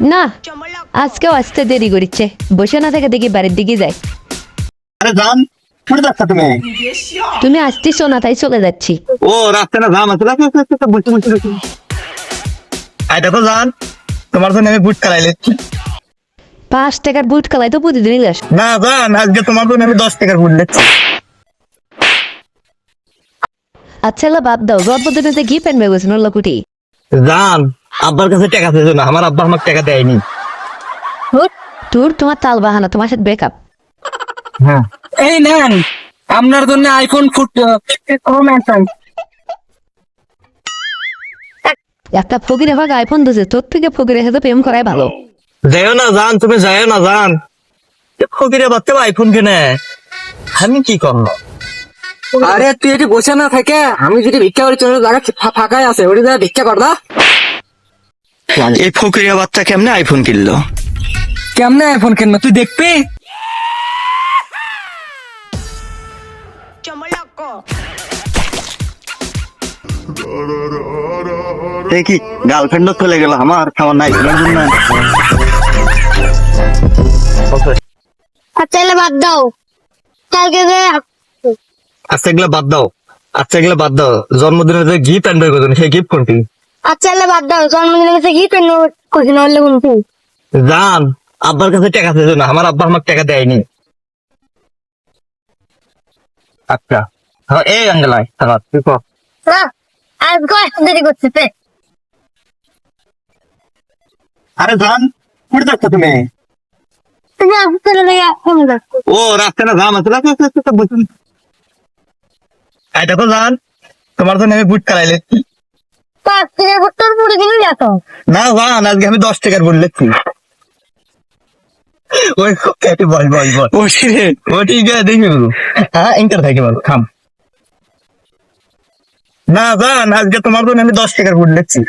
না আজকেও আসতে দেরি করিচ্ছে। বসে না থেকে দেখি বাড়ির দিকে যাই। আরে জান কোথায় যাচ্ছ তুমি? তুমি আসতেছো না তাই চলে যাচ্ছি। ও রাস্তা না জাম আছে বসে বসে আই দেখো জান তোমার জন্য আমি বুট কালাইলে পাঁচ টাকার বুট কালাই তো প্রতিদিনই লাস। না জান আজকে তোমার জন্য আমি দশ টাকার বুট নিচ্ছি। আচ্ছা বাদ দাও জন্মদিনেতে কি পেনবে গেছেন লকুটি জান আব্বার কাছে টাকা চাইছো না আমার আব্বা আমাকে টাকা দেয়নি। তোর তোমার তাল বাহানা তোমার সাথে ব্রেকআপ হ্যাঁ। এই নেন আপনার জন্য আইফোন ফুট একটা ফকিরে ভাগ আইফোন দিছে তোর থেকে ফকিরের সাথে প্রেম করাই ভালো। যাইও না জান তুমি যাইও না জান। ফকিরে বাচ্চা আইফোন কিনে। আমি কি করব আরে তুই এটি বসে না থাকে। আমি যদি ভিক্ষা করি তোর জায়গা ফা- ফাঁকাই আছে। ওটি জায়গা ভিক্ষা কর দা এই ফকিরে বাচ্চা কেমনে আইফোন কিনলো? কেমনে আইফোন কিনবে তুই দেখবি? দেখি গার্লফ্রেন্ডও চলে গেল আমার খাওয়ার নাই জন্য। আচ্ছা বাদ দাও। কালকে যে আচ্ছা এগুলো বাদ দাও। আচ্ছা এগুলো বাদ দাও। জন্মদিনে যে গিফট আনবে কজন সেই গিফট কোনটি? আচ্ছা এলে বাদ দাও। জন্মদিনে গেছে কি পেন কঠিন হলে কোনটি? জান আব্বার কাছে টাকা চাইছো না আমার আব্বা আমাকে টাকা দেয়নি। আচ্ছা হ্যাঁ এই আঙ্গেলাই থাকা তুই কর আজ কষ্ট দেরি করছে তে। আরে জান কোথায় যাচ্ছ তুমি? ও রাস্তা না জাম আছে রাস্তা এই দেখো জান তোমার জন্য আমি বুট কালাইলে। পাঁচ টাকার বুট তোর পুরো কিনে যাতো না জান আজকে আমি দশ টাকার বুট লেখছি ওই কেটে বল বল বল। ও রে ও ঠিক আছে দেখি বলো। হ্যাঁ ইন্টার থাকে বল খাম। না জান আজকে তোমার জন্য আমি দশ টাকার বুট লেখছি